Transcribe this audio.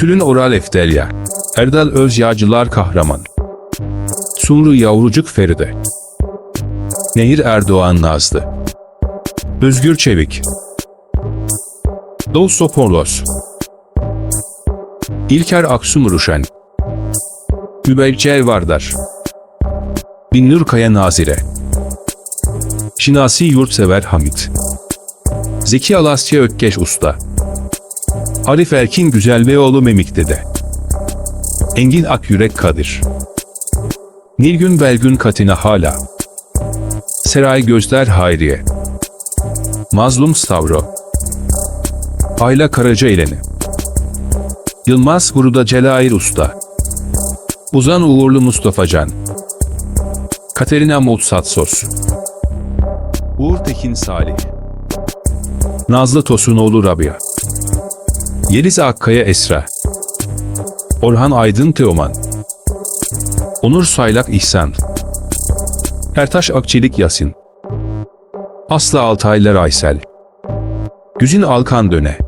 Tülün Oral Eftelya, Erdal Özyağcılar Kahraman, Sumru Yavrucuk Feride, Nehir Erdoğan Nazlı, Özgür Çevik, Dos Sopolos, İlker Aksum Ruşen, Übeycel Vardar, Binnur Kaya Nazire, Şinasi Yurtsever Hamit, Zeki Alasya Ökkeş Usta, Arif Erkin Güzel ve oğlu Memik Dede, Engin Akyürek Kadir, Nilgün Belgün Katina Hala, Seray Gözler Hayriye, Mazlum Stavro, Ayla Karaca İleni, Yılmaz Guruda Celail Usta, Uzan Uğurlu Mustafa Can, Katerina Mutsatsos, Uğur Tekin Salih, Nazlı Tosunoğlu Rabia, Yeliz Akkaya Esra, Orhan Aydın Teoman, Onur Saylak İhsan, Ertaş Akçelik Yasin, Aslı Altaylar Aysel, Güzin Alkan Döne,